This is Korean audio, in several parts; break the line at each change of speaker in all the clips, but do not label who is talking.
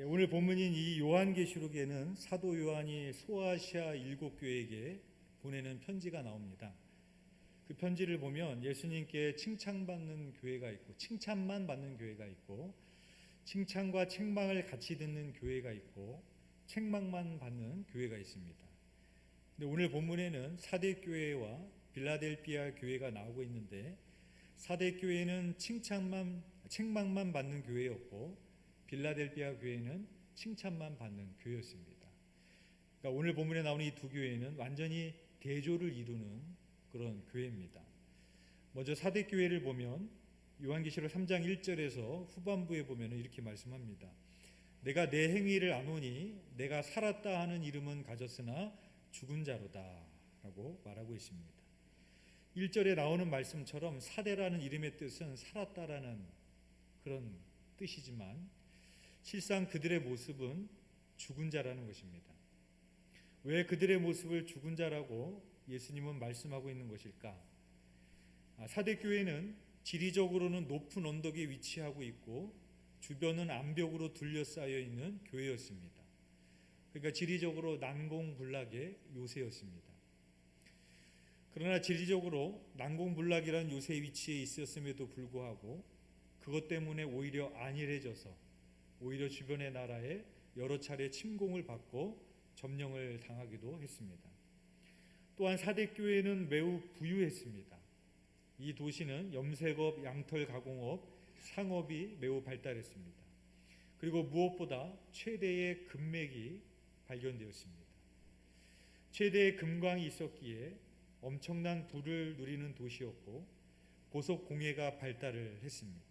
예, 오늘 본문인 이 요한계시록에는 사도 요한이 소아시아 일곱 교회에게 보내는 편지가 나옵니다. 그 편지를 보면 예수님께 칭찬받는 교회가 있고 칭찬만 받는 교회가 있고 칭찬과 책망을 같이 듣는 교회가 있고 책망만 받는 교회가 있습니다. 근데 오늘 본문에는 사대 교회와 빌라델피아 교회가 나오고 있는데 사대 교회는 칭찬만 책망만 받는 교회였고 빌라델피아 교회는 칭찬만 받는 교회였습니다. 그러니까 오늘 본문에 나오는 이 두 교회는 완전히 대조를 이루는 그런 교회입니다. 먼저 사대 교회를 보면 요한계시록 3장 1절에서 후반부에 보면 이렇게 말씀합니다. 내가 내 행위를 아노니 내가 살았다 하는 이름은 가졌으나 죽은 자로다 라고 말하고 있습니다. 1절에 나오는 말씀처럼 사대라는 이름의 뜻은 살았다라는 그런 뜻이지만 실상 그들의 모습은 죽은 자라는 것입니다. 왜 그들의 모습을 죽은 자라고 예수님은 말씀하고 있는 것일까? 아, 사대 교회는 지리적으로는 높은 언덕에 위치하고 있고 주변은 암벽으로 둘러싸여 있는 교회였습니다. 그러니까 지리적으로 난공불락의 요새였습니다. 그러나 지리적으로 난공불락이라는 요새 위치에 있었음에도 불구하고 그것 때문에 오히려 안일해져서 오히려 주변의 나라에 여러 차례 침공을 받고 점령을 당하기도 했습니다. 또한 사대 교회는 매우 부유했습니다. 이 도시는 염색업, 양털 가공업, 상업이 매우 발달했습니다. 그리고 무엇보다 최대의 금맥이 발견되었습니다. 최대의 금광이 있었기에 엄청난 부를 누리는 도시였고 보석 공예가 발달을 했습니다.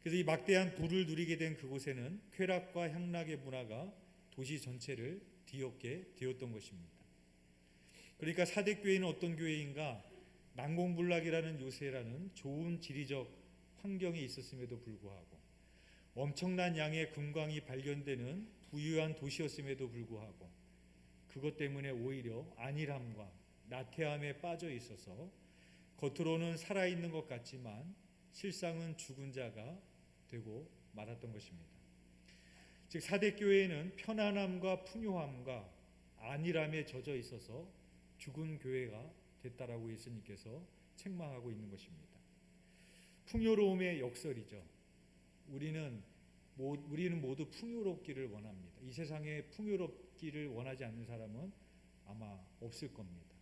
그래서 이 막대한 부를 누리게 된 그곳에는 쾌락과 향락의 문화가 도시 전체를 뒤엎게 되었던 것입니다. 그러니까 사대교회는 어떤 교회인가? 난공불락이라는 요새라는 좋은 지리적 환경에 있었음에도 불구하고 엄청난 양의 금광이 발견되는 부유한 도시였음에도 불구하고 그것 때문에 오히려 안일함과 나태함에 빠져 있어서 겉으로는 살아있는 것 같지만 실상은 죽은 자가 되고 말았던 것입니다. 즉 사대 교회는 편안함과 풍요함과 안일함에 젖어 있어서 죽은 교회가 됐다라고 예수님께서 책망하고 있는 것입니다. 풍요로움의 역설이죠. 우리는 우리는 모두 풍요롭기를 원합니다. 이 세상에 풍요롭기를 원하지 않는 사람은 아마 없을 겁니다.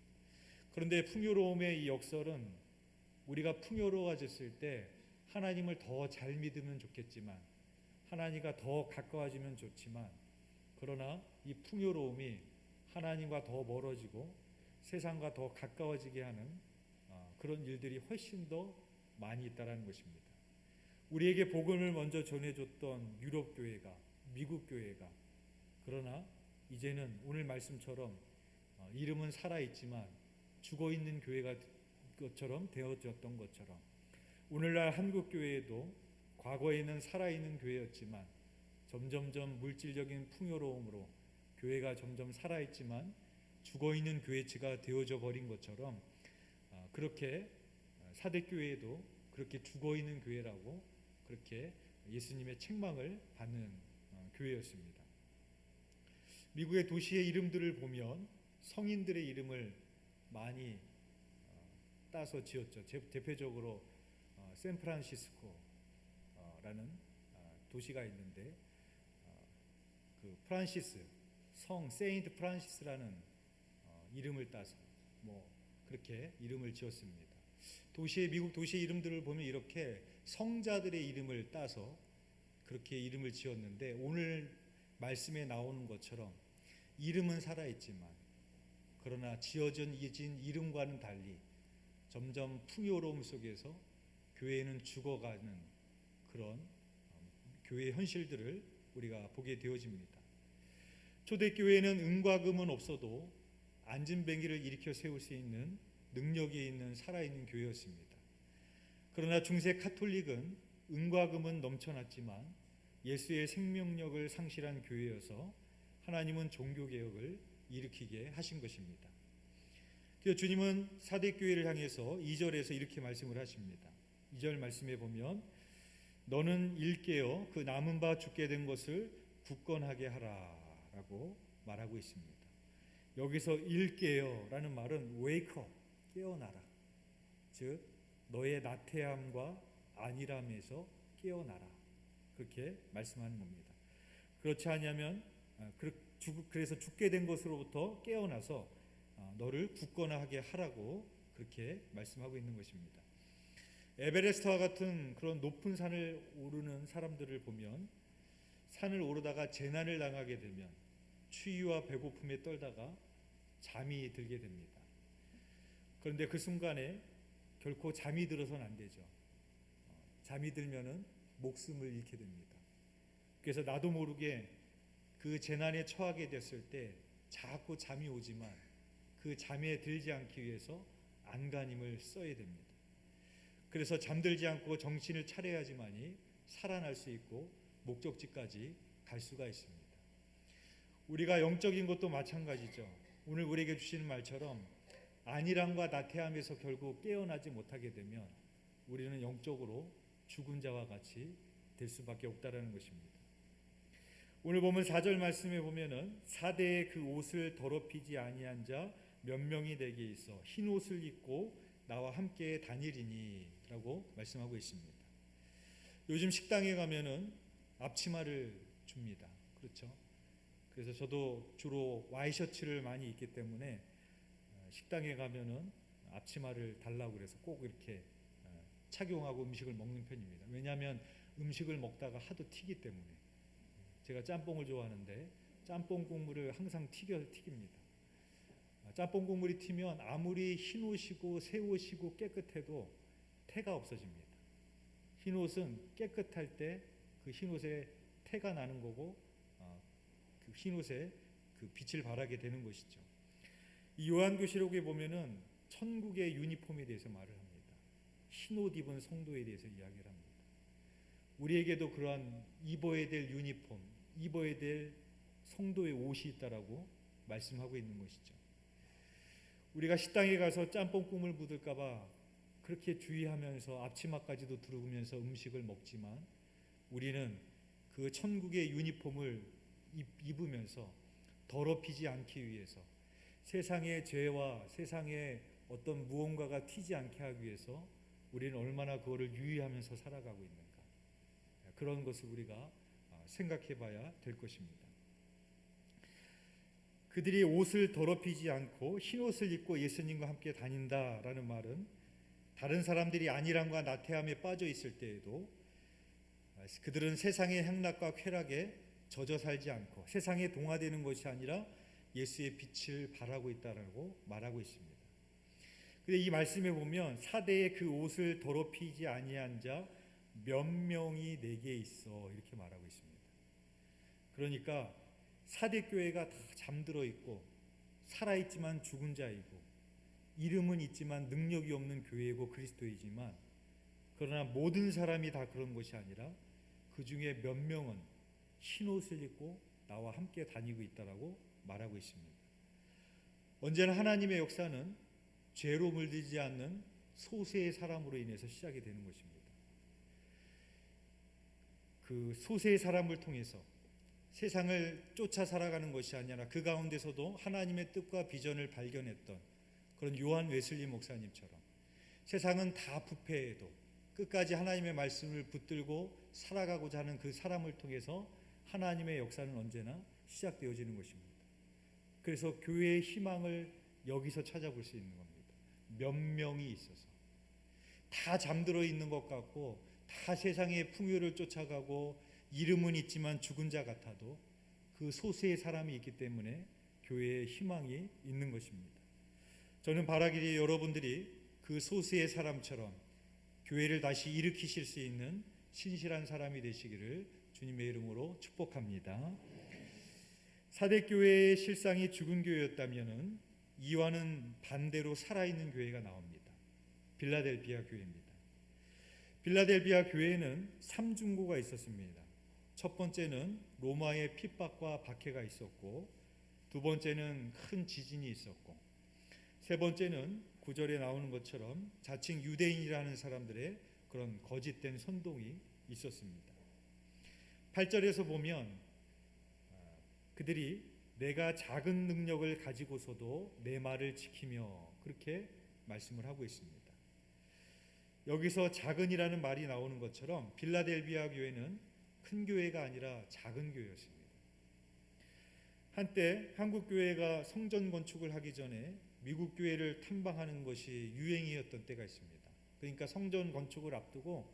그런데 풍요로움의 이 역설은 우리가 풍요로워졌을 때 하나님을 더 잘 믿으면 좋겠지만 하나님과 더 가까워지면 좋지만 그러나 이 풍요로움이 하나님과 더 멀어지고 세상과 더 가까워지게 하는 어, 그런 일들이 훨씬 더 많이 있다라는 것입니다. 우리에게 복음을 먼저 전해줬던 유럽 교회가 미국 교회가 그러나 이제는 오늘 말씀처럼 어, 이름은 살아 있지만 죽어 있는 교회가 것처럼 되어졌던 것처럼 오늘날 한국 교회에도 과거에는 살아있는 교회였지만 점점점 물질적인 풍요로움으로 교회가 점점 살아있지만 죽어있는 교회치가 되어져 버린 것처럼 아, 그렇게 사대 교회에도 그렇게 죽어있는 교회라고 그렇게 예수님의 책망을 받는 어, 교회였습니다. 미국의 도시의 이름들을 보면 성인들의 이름을 많이 어, 따서 지었죠. 대표적으로 어, 샌프란시스코라는 어, 도시가 있는데 어, 그 프란시스 성 세인트 프란시스라는 이름을 따서 뭐 그렇게 이름을 지었습니다. 도시의 미국 도시의 이름들을 보면 이렇게 성자들의 이름을 따서 그렇게 이름을 지었는데 오늘 말씀에 나오는 것처럼 이름은 살아 있지만 그러나 지어진 이름과는 달리 점점 풍요로움 속에서 교회는 죽어가는 그런 음, 교회 현실들을 우리가 보게 되어집니다. 초대교회는 은과 금은 없어도 안진뱅이를 일으켜 세울 수 있는 능력이 있는 살아있는 교회였습니다. 그러나 중세 카톨릭은 은과 금은 넘쳐났지만 예수의 생명력을 상실한 교회여서 하나님은 종교개혁을 일으키게 하신 것입니다. 주님은 사대교회를 향해서 2절에서 이렇게 말씀을 하십니다. 2절 말씀에 보면 너는 일깨어 그 남은 바 죽게 된 것을 굳건하게 하라라고 말하고 있습니다. 여기서 일깨어라는 말은 wake up, 깨어나라. 즉 너의 나태함과 안일함에서 깨어나라. 그렇게 말씀하는 겁니다. 그렇지 않으면 아, 그래서 죽게 된 것으로부터 깨어나서 아, 너를 굳건하게 하라고 그렇게 말씀하고 있는 것입니다. 에베레스트와 같은 그런 높은 산을 오르는 사람들을 보면 산을 오르다가 재난을 당하게 되면 추위와 배고픔에 떨다가 잠이 들게 됩니다. 그런데 그 순간에 결코 잠이 들어서는 안 되죠. 어, 잠이 들면은 목숨을 잃게 됩니다. 그래서 나도 모르게 그 재난에 처하게 됐을 때 자꾸 잠이 오지만 그 잠에 들지 않기 위해서 안간힘을 써야 됩니다. 그래서 잠들지 않고 정신을 차려야지만이 살아날 수 있고 목적지까지 갈 수가 있습니다. 우리가 영적인 것도 마찬가지죠. 오늘 우리에게 주시는 말처럼 안일함과 나태함에서 결국 깨어나지 못하게 되면 우리는 영적으로 죽은 자와 같이 될 수밖에 없다라는 것입니다. 오늘 보면 4절 말씀에 보면은 사대의 그 옷을 더럽히지 아니한 자 몇 명이 내게 있어 흰 옷을 입고 나와 함께 다니리니 라고 말씀하고 있습니다. 요즘 식당에 가면은 앞치마를 줍니다. 그렇죠? 그래서 저도 주로 와이셔츠를 많이 입기 때문에 어, 식당에 가면은 앞치마를 달라고 그래서 꼭 이렇게 어, 착용하고 음식을 먹는 편입니다. 왜냐하면 음식을 먹다가 하도 튀기 때문에 제가 짬뽕을 좋아하는데 짬뽕 국물을 항상 튀겨 튀깁니다. 아, 짬뽕 국물이 튀면 아무리 흰 옷이고 새 옷이고 깨끗해도 태가 없어집니다. 흰 옷은 깨끗할 때 그 흰 옷에 태가 나는 거고 어, 그흰 옷에 그 빛을 발하게 되는 것이죠. 이 요한교시록에 보면은 천국의 유니폼에 대해서 말을 합니다. 흰 옷 입은 성도에 대해서 이야기를 합니다. 우리에게도 그러한 입어야 될 유니폼, 입어야 될 성도의 옷이 있다라고 말씀하고 있는 것이죠. 우리가 식당에 가서 짬뽕 국물 묻을까봐 그렇게 주의하면서 앞치마까지도 두르면서 음식을 먹지만 우리는 그 천국의 유니폼을 입으면서 더럽히지 않기 위해서 세상의 죄와 세상의 어떤 무언가가 튀지 않게 하기 위해서 우리는 얼마나 그거를 유의하면서 살아가고 있는가 그런 것을 우리가 생각해 봐야 될 것입니다. 그들이 옷을 더럽히지 않고 흰 옷을 입고 예수님과 함께 다닌다라는 말은 다른 사람들이 안일함과 나태함에 빠져 있을 때에도 그들은 세상의 행락과 쾌락에 젖어 살지 않고 세상에 동화되는 것이 아니라 예수의 빛을 발하고 있다라고 말하고 있습니다. 근데 이 말씀에 보면 사대의 그 옷을 더럽히지 아니한 자 몇 명이 내게 있어 이렇게 말하고 있습니다. 그러니까 사대 교회가 다 잠들어 있고 살아 있지만 죽은 자이고 이름은 있지만 능력이 없는 교회고 그리스도이지만 그러나 모든 사람이 다 그런 것이 아니라 그 중에 몇 명은 흰 옷을 입고 나와 함께 다니고 있다라고 말하고 있습니다. 언제나 하나님의 역사는 죄로 물들지 않는 소수의 사람으로 인해서 시작이 되는 것입니다. 그 소수의 사람을 통해서 세상을 쫓아 살아가는 것이 아니라 그 가운데서도 하나님의 뜻과 비전을 발견했던 그런 요한 웨슬리 목사님처럼 세상은 다 부패해도 끝까지 하나님의 말씀을 붙들고 살아가고자 하는 그 사람을 통해서 하나님의 역사는 언제나 시작되어지는 것입니다. 그래서 교회의 희망을 여기서 찾아볼 수 있는 겁니다. 몇 명이 있어서 다 잠들어 있는 것 같고 다 세상의 풍요를 쫓아가고 이름은 있지만 죽은 자 같아도 그 소수의 사람이 있기 때문에 교회에 희망이 있는 것입니다. 저는 바라기를 여러분들이 그 소수의 사람처럼 교회를 다시 일으키실 수 있는 신실한 사람이 되시기를 주님의 이름으로 축복합니다. 사대 교회의 실상이 죽은 교회였다면은 이와는 반대로 살아있는 교회가 나옵니다. 빌라델비아 교회입니다. 빌라델비아 교회에는 삼중고가 있었습니다. 첫 번째는 로마의 핍박과 박해가 있었고 두 번째는 큰 지진이 있었고 세 번째는 구절에 나오는 것처럼 자칭 유대인이라는 사람들의 그런 거짓된 선동이 있었습니다. 8절에서 보면 그들이 내가 작은 능력을 가지고서도 내 말을 지키며 그렇게 말씀을 하고 있습니다. 여기서 작은이라는 말이 나오는 것처럼 빌라델비아 교회는 큰 교회가 아니라 작은 교회였습니다. 한때 한국 교회가 성전 건축을 하기 전에 미국 교회를 탐방하는 것이 유행이었던 때가 있습니다. 그러니까 성전 건축을 앞두고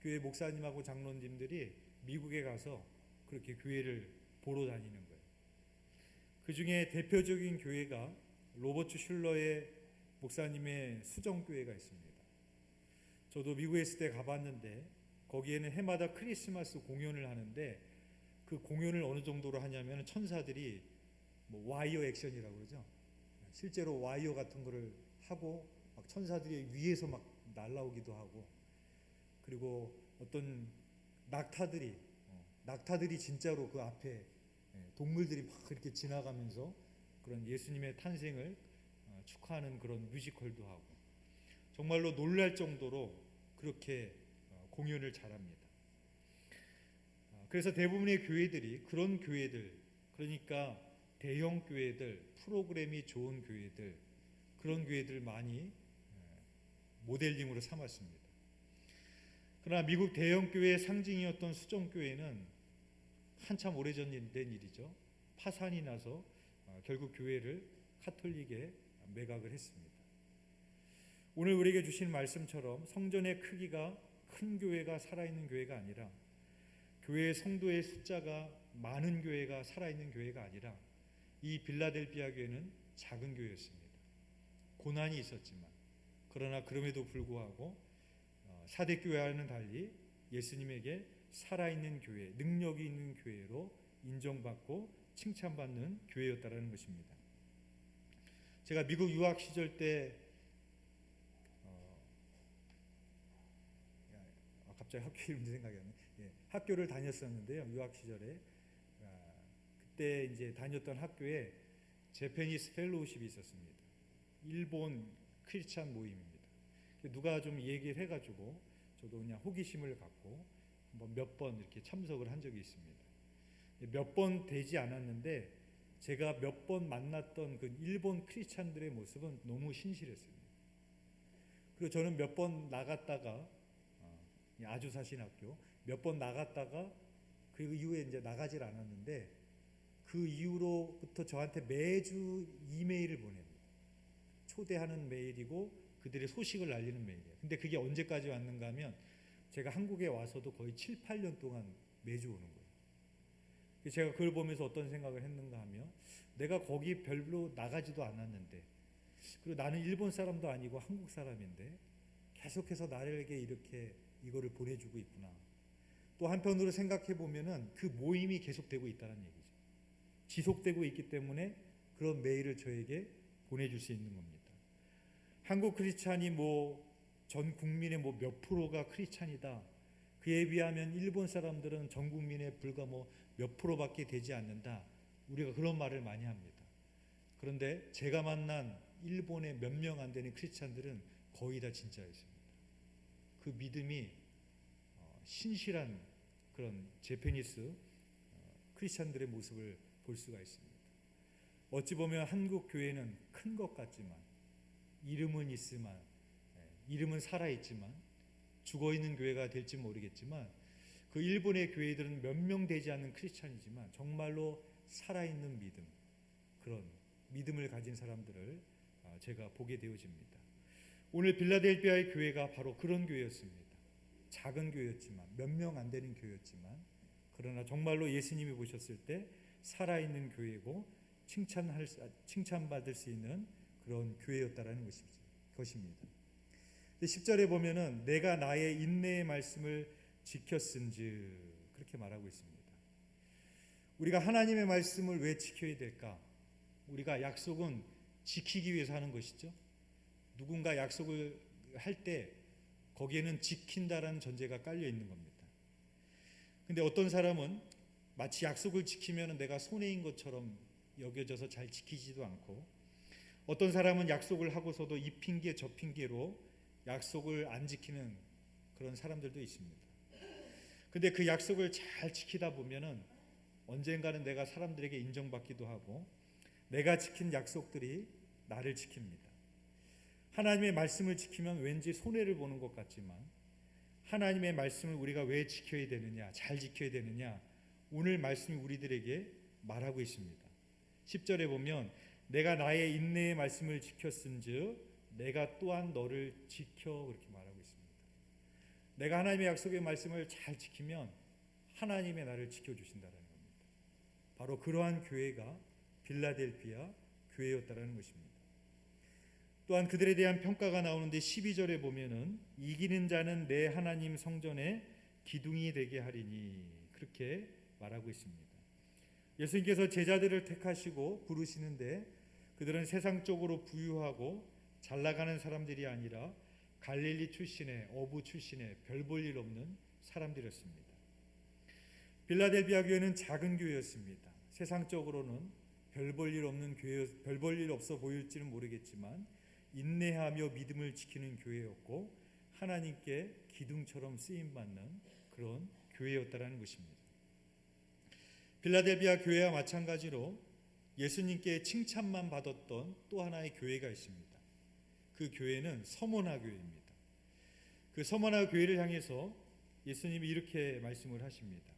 교회 목사님하고 장로님들이 미국에 가서 그렇게 교회를 보러 다니는 거예요. 그 중에 대표적인 교회가 로버트 슐러의 목사님의 수정교회가 있습니다. 저도 미국에 있을 때 가봤는데 거기에는 해마다 크리스마스 공연을 하는데 그 공연을 어느 정도로 하냐면 천사들이 뭐 와이어 액션이라고 그러죠. 실제로 와이어 같은 거를 하고 막 천사들이 위에서 막 날라오기도 하고 그리고 어떤 낙타들이 어, 낙타들이 진짜로 그 앞에 예, 동물들이 막 이렇게 지나가면서 그런 예수님의 탄생을 어, 축하하는 그런 뮤지컬도 하고 정말로 놀랄 정도로 그렇게 어, 공연을 잘합니다. 아, 그래서 대부분의 교회들이 그런 교회들 그러니까 대형 교회들 프로그램이 좋은 교회들 그런 교회들 많이 예, 모델링으로 삼았습니다. 그러나 미국 대형 교회의 상징이었던 수정 교회는 한참 오래전 된 일이죠. 파산이 나서 어, 결국 교회를 카톨릭에 매각을 했습니다. 오늘 우리에게 주신 말씀처럼 성전의 크기가 큰 교회가 살아있는 교회가 아니라 교회 성도의 숫자가 많은 교회가 살아있는 교회가 아니라 이 빌라델비아 교회는 작은 교회였습니다. 고난이 있었지만 그러나 그럼에도 불구하고 어, 사대 교회와는 달리 예수님에게 살아있는 교회, 능력이 있는 교회로 인정받고 칭찬받는 교회였다라는 것입니다. 제가 미국 유학 시절 때 어, 야, 아, 갑자기 학교 이름도 생각이 안 나. 예, 학교를 다녔었는데요. 유학 시절에 아, 그때 이제 다녔던 학교에 제페니스 펠로우십이 있었습니다. 일본 크리스찬 모임입니다. 누가 좀 얘기를 해가지고 저도 그냥 호기심을 갖고 몇 번 이렇게 참석을 한 적이 있습니다. 몇 번 되지 않았는데 제가 몇 번 만났던 그 일본 크리스찬들의 모습은 너무 신실했습니다. 그리고 저는 몇 번 나갔다가 어, 아주 사신 학교 몇 번 나갔다가 그 이후에 이제 나가질 않았는데 그 이후로부터 저한테 매주 이메일을 보냅니다. 초대하는 메일이고 그들의 소식을 알리는 메일이에요. 근데 그게 언제까지 왔는가 하면 제가 한국에 와서도 거의 7, 8년 동안 매주 오는 거예요. 제가 그걸 보면서 어떤 생각을 했는가 하면 내가 거기 별로 나가지도 않았는데 그리고 나는 일본 사람도 아니고 한국 사람인데 계속해서 나에게 이렇게 이거를 보내주고 있구나. 또 한편으로 생각해 보면은 그 모임이 계속되고 있다는 얘기죠. 지속되고 있기 때문에 그런 메일을 저에게 보내줄 수 있는 겁니다. 한국 크리스찬이 뭐 전 국민의 뭐 몇 프로가 크리스찬이다. 그에 비하면 일본 사람들은 전 국민의 불과 뭐 몇 프로밖에 되지 않는다. 우리가 그런 말을 많이 합니다. 그런데 제가 만난 일본의 몇 명 안 되는 크리스찬들은 거의 다 진짜였습니다. 그 믿음이 어, 신실한 그런 제페니스 어, 크리스찬들의 모습을 볼 수가 있습니다. 어찌 보면 한국 교회는 큰 것 같지만 이름은 있지만 예, 이름은 살아 있지만 죽어 있는 교회가 될지 모르겠지만 그 일본의 교회들은 몇 명 되지 않는 크리스찬이지만 정말로 살아 있는 믿음 그런 믿음을 가진 사람들을 아, 제가 보게 되어집니다. 오늘 빌라델비아의 교회가 바로 그런 교회였습니다. 작은 교회였지만 몇 명 안 되는 교회였지만 그러나 정말로 예수님이 보셨을 때 살아있는 교회고 칭찬할 칭찬받을 수 있는 그런 교회였다라는 것입니다. 10절에 보면은 내가 나의 인내의 말씀을 지켰은즉 그렇게 말하고 있습니다. 우리가 하나님의 말씀을 왜 지켜야 될까? 우리가 약속은 지키기 위해서 하는 것이죠. 누군가 약속을 할 때 거기에는 지킨다라는 전제가 깔려 있는 겁니다. 근데 어떤 사람은 마치 약속을 지키면 내가 손해인 것처럼 여겨져서 잘 지키지도 않고 어떤 사람은 약속을 하고서도 이 핑계 저 핑계로 약속을 안 지키는 그런 사람들도 있습니다. 근데 그 약속을 잘 지키다 보면은 언젠가는 내가 사람들에게 인정받기도 하고 내가 지킨 약속들이 나를 지킵니다. 하나님의 말씀을 지키면 왠지 손해를 보는 것 같지만 하나님의 말씀을 우리가 왜 지켜야 되느냐, 잘 지켜야 되느냐, 오늘 말씀이 우리들에게 말하고 있습니다. 10절에 보면 내가 나의 인내의 말씀을 지켰은즉 내가 또한 너를 지켜 그렇게 말하고 있습니다. 내가 하나님의 약속의 말씀을 잘 지키면 하나님의 나를 지켜 주신다라는 겁니다. 바로 그러한 교회가 빌라델피아 교회였다라는 것입니다. 또한 그들에 대한 평가가 나오는데 12절에 보면은 이기는 자는 내 하나님 성전에 기둥이 되게 하리니 그렇게 말하고 있습니다. 예수님께서 제자들을 택하시고 부르시는데 그들은 세상적으로 부유하고 잘 나가는 사람들이 아니라 갈릴리 출신의 어부 출신의 별 볼 일 없는 사람들이었습니다. 빌라델비아 교회는 작은 교회였습니다. 세상적으로는 별 볼 일 없는 교회, 별 볼 일 없어 보일지는 모르겠지만 인내하며 믿음을 지키는 교회였고 하나님께 기둥처럼 쓰임 받는 그런 교회였다라는 것입니다. 빌라델비아 교회와 마찬가지로 예수님께 칭찬만 받았던 또 하나의 교회가 있습니다. 그 교회는 서머나 교회입니다. 그 서머나 교회를 향해서 예수님이 이렇게 말씀을 하십니다.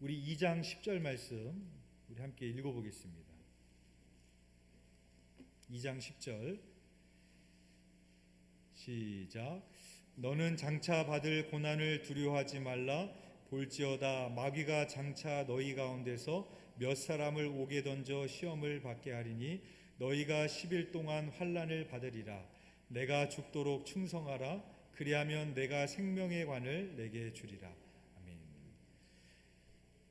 우리 2장 10절 말씀 우리 함께 읽어보겠습니다. 2장 10절 시작 너는 장차 받을 고난을 두려워하지 말라 볼지어다 마귀가 장차 너희 가운데서 몇 사람을 오게 던져 시험을 받게 하리니 너희가 10일 동안 환란을 받으리라. 내가 죽도록 충성하라. 그리하면 내가 생명의 관을 내게 주리라. 아멘.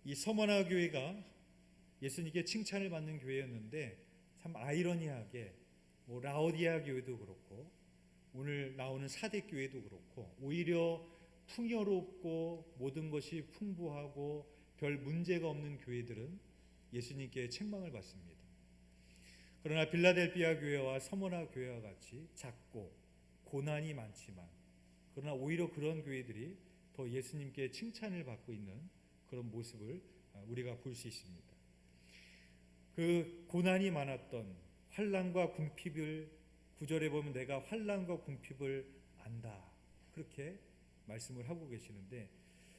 이 서머나 교회가 예수님께 칭찬을 받는 교회였는데 참 아이러니하게 뭐 라오디아 교회도 그렇고 오늘 나오는 사대 교회도 그렇고 오히려 풍요롭고 모든 것이 풍부하고 별 문제가 없는 교회들은 예수님께 책망을 받습니다. 그러나 빌라델비아 교회와 서머나 교회와 같이 작고 고난이 많지만 그러나 오히려 그런 교회들이 더 예수님께 칭찬을 받고 있는 그런 모습을 우리가 볼 수 있습니다. 그 고난이 많았던 환란과 궁핍을 구절에 보면 내가 환란과 궁핍을 안다. 그렇게 말씀을 하고 계시는데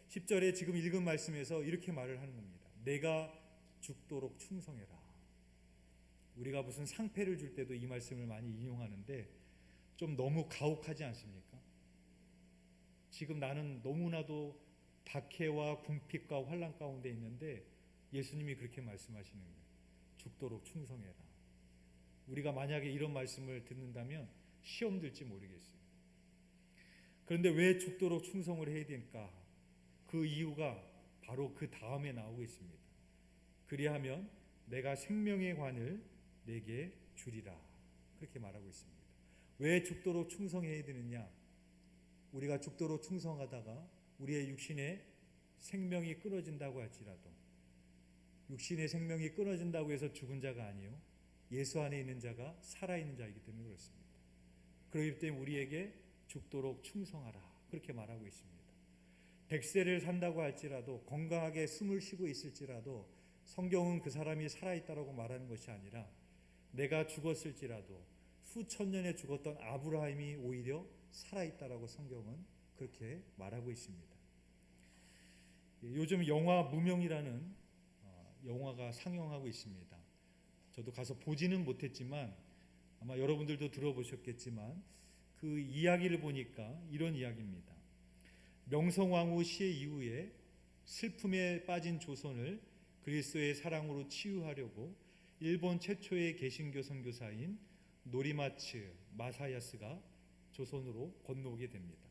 10절에 지금 읽은 말씀에서 이렇게 말을 하는 겁니다. 내가 죽도록 충성해라. 우리가 무슨 상패를 줄 때도 이 말씀을 많이 인용하는데 좀 너무 가혹하지 않습니까? 지금 나는 너무나도 박해와 궁핍과 환란 가운데 있는데 예수님이 그렇게 말씀하시는 거예요. 죽도록 충성해라. 우리가 만약에 이런 말씀을 듣는다면 시험 들지 모르겠어요. 그런데 왜 죽도록 충성을 해야 될까? 그 이유가 바로 그 다음에 나오고 있습니다. 그리하면 내가 생명의 관을 내게 주리라. 그렇게 말하고 있습니다. 왜 죽도록 충성해야 되느냐? 우리가 죽도록 충성하다가 우리의 육신의 생명이 끊어진다고 할지라도 육신의 생명이 끊어진다고 해서 죽은 자가 아니요 예수 안에 있는 자가 살아 있는 자이기 때문에 그렇습니다. 그렇기 때문에 우리에게 죽도록 충성하라 그렇게 말하고 있습니다. 백세를 산다고 할지라도 건강하게 숨을 쉬고 있을지라도 성경은 그 사람이 살아 있다라고 말하는 것이 아니라 내가 죽었을지라도 수천 년에 죽었던 아브라함이 오히려 살아 있다라고 성경은 그렇게 말하고 있습니다. 요즘 영화 무명이라는 어, 영화가 상영하고 있습니다. 저도 가서 보지는 못했지만 아마 여러분들도 들어보셨겠지만 그 이야기를 보니까 이런 이야기입니다. 명성황후 시해 이후에 슬픔에 빠진 조선을 그리스도의 사랑으로 치유하려고 일본 최초의 개신교 선교사인 노리마츠 마사야스가 조선으로 건너오게 됩니다.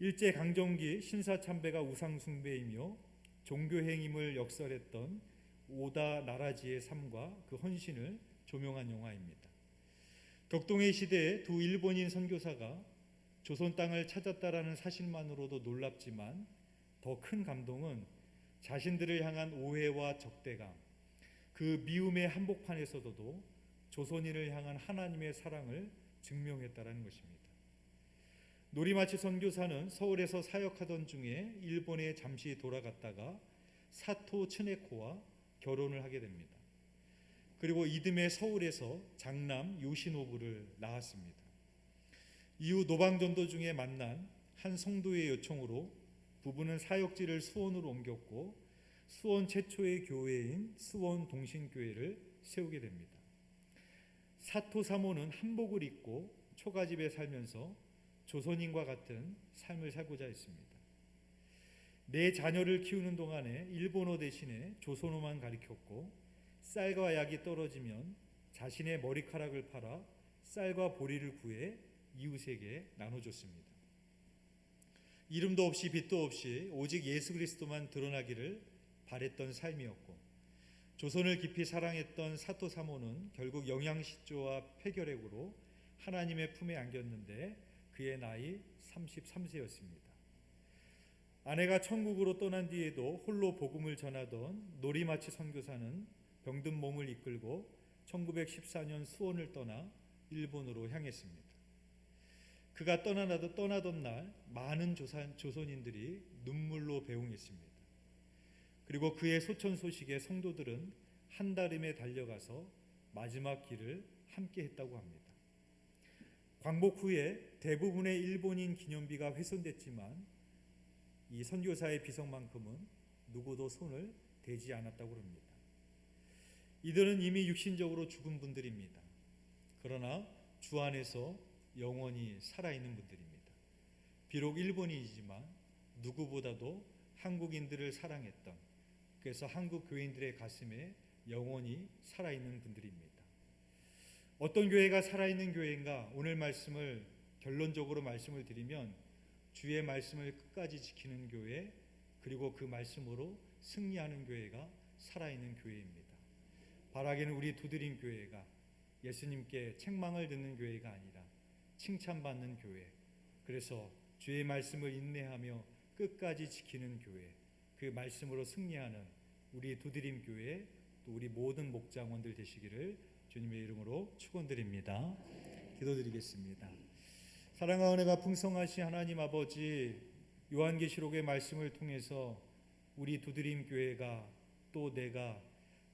일제 강점기 신사 참배가 우상 숭배이며 종교 행임을 역설했던 오다 나라지의 삶과 그 헌신을 조명한 영화입니다. 격동의 시대에 두 일본인 선교사가 조선 땅을 찾았다라는 사실만으로도 놀랍지만 더 큰 감동은 자신들을 향한 오해와 적대감, 그 미움의 한복판에서도 조선인을 향한 하나님의 사랑을 증명했다라는 것입니다. 노리마치 선교사는 서울에서 사역하던 중에 일본에 잠시 돌아갔다가 사토 츠네코와 결혼을 하게 됩니다. 그리고 이듬해 서울에서 장남 요시노부를 낳았습니다. 이후 노방전도 중에 만난 한 성도의 요청으로 부부는 사역지를 수원으로 옮겼고 수원 최초의 교회인 수원 동신교회를 세우게 됩니다. 사토 사모는 한복을 입고 초가집에 살면서 조선인과 같은 삶을 살고자 했습니다. 내 자녀를 키우는 동안에 일본어 대신에 조선어만 가르쳤고 쌀과 약이 떨어지면 자신의 머리카락을 팔아 쌀과 보리를 구해 이웃에게 나눠줬습니다. 이름도 없이 빛도 없이 오직 예수 그리스도만 드러나기를 바랬던 삶이었고 조선을 깊이 사랑했던 사토 사모는 결국 영양실조와 폐결핵으로 하나님의 품에 안겼는데 그의 나이 33세였습니다. 아내가 천국으로 떠난 뒤에도 홀로 복음을 전하던 노리마치 선교사는 병든 몸을 이끌고 1914년 수원을 떠나 일본으로 향했습니다. 그가 떠나도 떠나던 날 많은 조선, 조선인들이 눈물로 배웅했습니다. 그리고 그의 소천 소식에 성도들은 한달음에 달려가서 마지막 길을 함께 했다고 합니다. 광복 후에 대부분의 일본인 기념비가 훼손됐지만 이 선교사의 비석만큼은 누구도 손을 대지 않았다고 합니다. 이들은 이미 육신적으로 죽은 분들입니다. 그러나 주 안에서 영원히 살아있는 분들입니다. 비록 일본인이지만 누구보다도 한국인들을 사랑했던 그래서 한국 교인들의 가슴에 영원히 살아있는 분들입니다. 어떤 교회가 살아있는 교회인가 오늘 말씀을 결론적으로 말씀을 드리면 주의 말씀을 끝까지 지키는 교회 그리고 그 말씀으로 승리하는 교회가 살아있는 교회입니다. 바라기는 우리 두드림 교회가 예수님께 책망을 듣는 교회가 아니라 칭찬받는 교회. 그래서 주의 말씀을 인내하며 끝까지 지키는 교회. 그 말씀으로 승리하는 우리 두드림 교회 또 우리 모든 목장원들 되시기를 주님의 이름으로 축원드립니다. 기도드리겠습니다. 사랑과 은혜가 풍성하신 하나님 아버지 요한계시록의 말씀을 통해서 우리 두드림 교회가 또 내가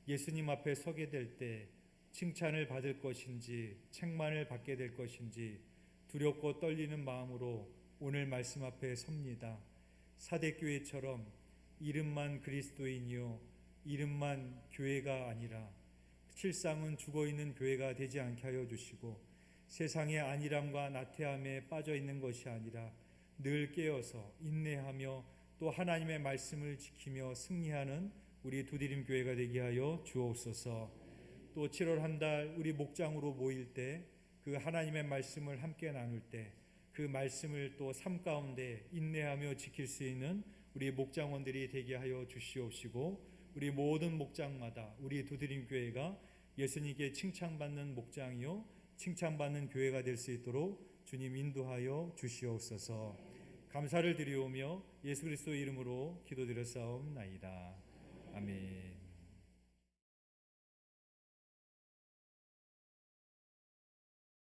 예수님 앞에 서게 될 때 칭찬을 받을 것인지 책만을 받게 될 것인지 두렵고 떨리는 마음으로 오늘 말씀 앞에 섭니다. 사대교회처럼 이름만 그리스도인이요 이름만 교회가 아니라 실상은 죽어 있는 교회가 되지 않게 하여 주시고 세상의 안일함과 나태함에 빠져 있는 것이 아니라 늘 깨어서 인내하며 또 하나님의 말씀을 지키며 승리하는 우리 두드림 교회가 되게 하여 주옵소서. 또 7월 한 달 우리 목장으로 모일 때 그 하나님의 말씀을 함께 나눌 때 그 말씀을 또 삶 가운데 인내하며 지킬 수 있는 우리 목장원들이 되게 하여 주시옵시고 우리 모든 목장마다 우리 두드림 교회가 예수님께 칭찬받는 목장이요 칭찬받는 교회가 될 수 있도록 주님 인도하여 주시옵소서. 감사를 드리오며 예수 그리스도 이름으로 기도드렸사옵나이다. 아멘.